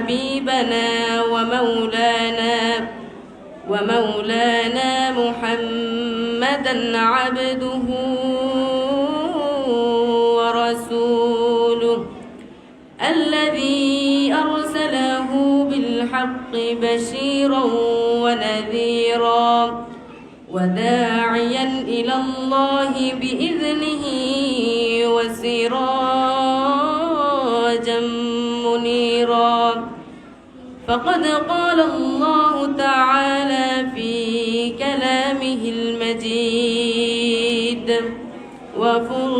وحبيبنا ومولانا ومولانا محمدا عبده ورسوله الذي أرسله بالحق بشيرا ونذيرا وداعيا إلى الله بإذنه وسراجا فقد قال الله تعالى في كلامه المجيد. وفرقانه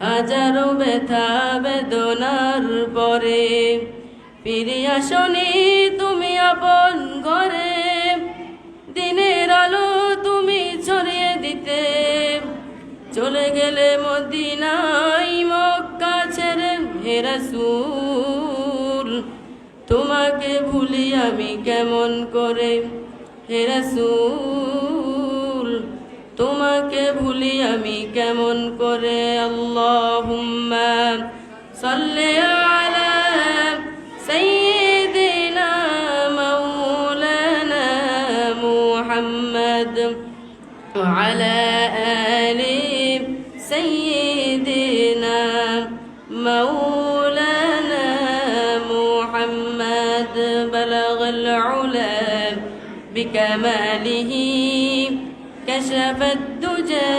হাজার ব্যথা বেদনার পরে ফিরে আসনি তুমি আপন ঘরে। দিনের আলো তুমি ছড়িয়ে দিতে। চলে গেলে মদিনাই মক্কা ছেড়ে হে রাসূল, তোমাকে ভুলি আমি কেমন করে? হে রাসূল তোমাকে ভুলি আমি কেমন করে আল্লাহুম্মা সাল্লি আলা সাইয়্যিদিনা মাওলানা মুহাম্মদ وعلى آل سيدنا مولانا محمد بلغ العلا بكماله كشف الدجى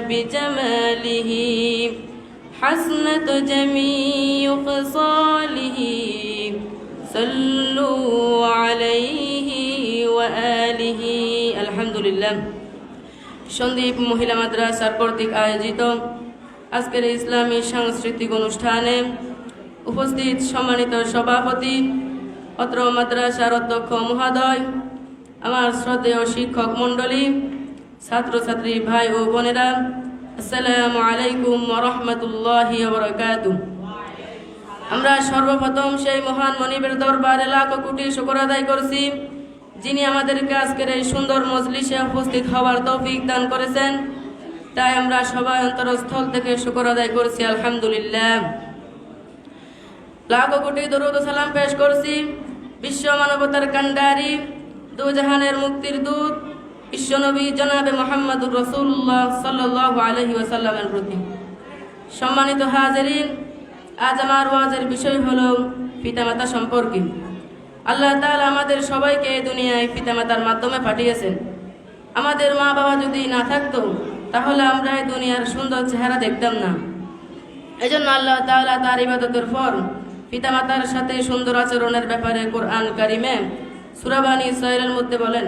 بجماله حسنة جميع خصاله صلوا عليه وآله الحمد لله সন্দীপ মহিলা মাদ্রাসার কর্তৃক আয়োজিত আজকের ইসলামী সাংস্কৃতিক অনুষ্ঠানে উপস্থিত সম্মানিত সভাপতি অত্র মাদ্রাসার অধ্যক্ষ মহোদয় আমার শ্রদ্ধেয় শিক্ষক মণ্ডলী, ছাত্রছাত্রী ভাই ও বোনেরা, আসসালামু আলাইকুম রহমতুল্লাহ আমরা সর্বপ্রথম সেই মহান মনিবের দরবারে লাখ কোটি শুকর আদায় করছি, যিনি আমাদেরকে আজকের এই সুন্দর মজলিসে উপস্থিত হওয়ার তৌফিক দান করেছেন। তাই আমরা সবাই অন্তরস্থল থেকে শুকর আদায় করছি, আলহামদুলিল্লাহ। লাখ কোটি দরুদ সালাম পেশ করছি, বিশ্ব মানবতার কান্ডারি দু জাহানের মুক্তির দূত, বিশ্বনবী জনাবে মোহাম্মদুর রসুল্লাহ সাল্লাহ আলহি ওয়াসাল্লামের প্রতি। সম্মানিত হাজারিন, আজ আমার ওয়াজের বিষয় হলো পিতামাতা সম্পর্কে। আল্লাহ তাআলা আমাদের সবাইকে দুনিয়ায় পিতামাতার মাধ্যমে পাঠিয়েছেন। আমাদের মা বাবা যদি না থাকতো, তাহলে আমরা এই দুনিয়ার সুন্দর চেহারা দেখতাম না। এই জন্য আল্লাহ তাআলা তার ইবাদতের পর পিতামাতার সাথে সুন্দর আচরণের ব্যাপারে কোরআন কারিমে সুরাবানি ইসরায়েলের মধ্যে বলেন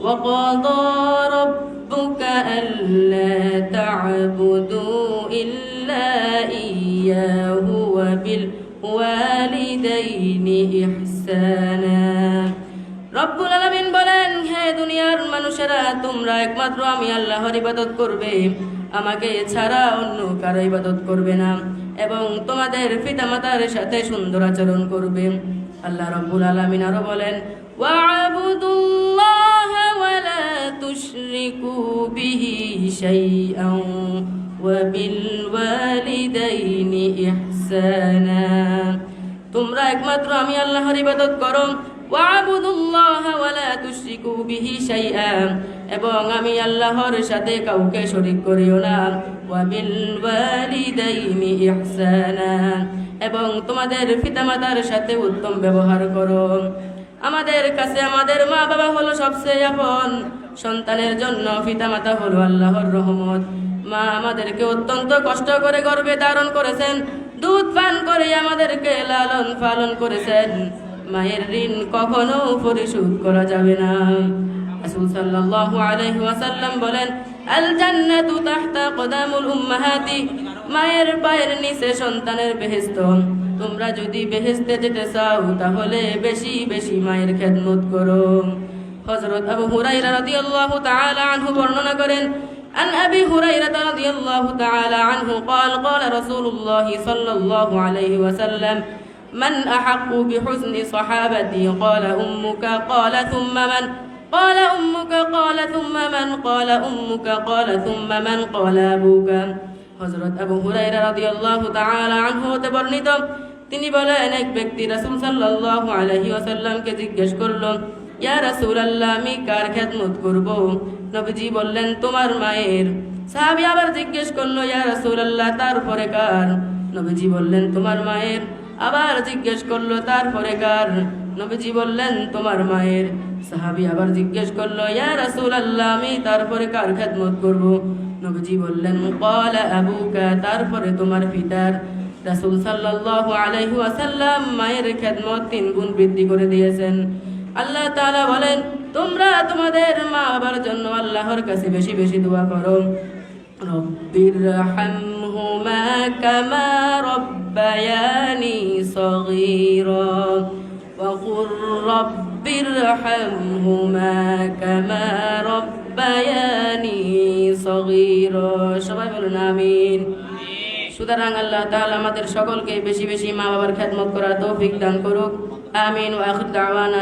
وَقَضَى رَبُّكَ أَلَّا تَعْبُدُوا إِلَّا إِيَّاهُ وَبِالْوَالِدَيْنِ إِحْسَانًا রব্বুল আলামিন বলেন হে দুনিয়ার মানুষেরা তোমরা একমাত্র আমি আল্লাহর ইবাদত করবে আমাকে ছাড়া অন্য কারো ইবাদত করবে না এবং তোমাদের পিতামাতার সাথে সুন্দর আচরণ করবে আল্লাহ রব্বুল আলামিন আরো বলেন ওয়াবুদুল্লাহ ওয়ালা তুশরিকু বিহি শাইআন ওয়াবিল ওয়ালিদাইনি ইহসানা তোমরা একমাত্র আমি আল্লাহর ইবাদত করো। ওয়াবুদুল্লাহ ওয়ালা তুশরিকু বিহি শাইআ এবং আমি আল্লাহর সাথে কাউকে শরীক করিও না। ওয়াবিল ওয়ালিদাইনি ইহসানা এবং তোমাদের পিতামাতার সাথে উত্তম ব্যবহার করো। আমাদের কাছে আমাদের মা বাবা হলো সবচেয়ে আপন। সন্তানের জন্য পিতামাতা হলো আল্লাহর রহমত। মা আমাদেরকে অত্যন্ত কষ্ট করে গর্বে ধারণ করেছেন, দুধ পান করে আমাদেরকে লালন পালন করেছেন। মায়ের ঋণ কখনো পরিশোধ করা যাবে না। রাসূল সাল্লাল্লাহু আলাইহি ওয়াসাল্লাম বলেন আল জান্নাতু তাহতা কদামুল উম্মাহাতি। মায়ের পায়ের নিচে সন্তানের বেহেশত। তোমরা যদি বেহেশতে যেতে চাও তাহলে বেশি বেশি মায়ের খেদমত করো হযরত আবু হুরায়রা রাদিয়াল্লাহু তাআলা আনহু বর্ণনা করেন عن أبي هريرة رضي الله تعالى عنه قال قال رسول الله صلى الله عليه وسلم من أحق بحسن صحابتي قال أمك قال ثم من قال أمك قال ثم من قال أمك قال ثم من قال أبوك হযরত আবু হুরায়রা রাদিয়াল্লাহু তাআলা আনহু হতে বর্ণিত তিনি বলেন, এক ব্যক্তি রাসূল সাল্লাল্লাহু আলাইহি ওয়াসাল্লামকে জিজ্ঞেস করল, ইয়া রাসুল আল্লাহ আমি কার খেদমত করব? নবীজি বললেন, তোমার মায়ের। সাহাবি আবার জিজ্ঞেস করল, ইয়া রাসূলুল্লাহ তারপরে কার? নবীজি বললেন, তোমার মায়ের। আবার জিজ্ঞেস করল তারপরে কার? নবীজি বললেন, তোমার মায়ের। সাহাবি আবার জিজ্ঞেস করল, ইয়া রাসুল আল্লাহ আমি তারপরে কার খেদমত করব? নবীজি বললেন ক্বালা আবুকা, তারপরে তোমার পিতার। রাসূল সাল্লাল্লাহু আলাইহি ওয়াসাল্লাম মায়ের খেদমত তিন গুণ বৃদ্ধি করে দিয়েছেন আল্লাহ তাআলা বলেন তোমরা তোমাদের মা বাবার জন্য আল্লাহর কাছে বেশি বেশি দোয়া করো রব্বির হামহুমা কামা রব্বায়ানি সগীরা وقل رب ارحمهما كما ربياني صغيرا সবাই বলুন আমিন সুতরাং আল্লাহ তাআলা আমাদের সকলকে বেশি বেশি মা বাবার খেদমত করার তৌফিক দান করুক। আমিন ওয়া আখির দাওয়ানা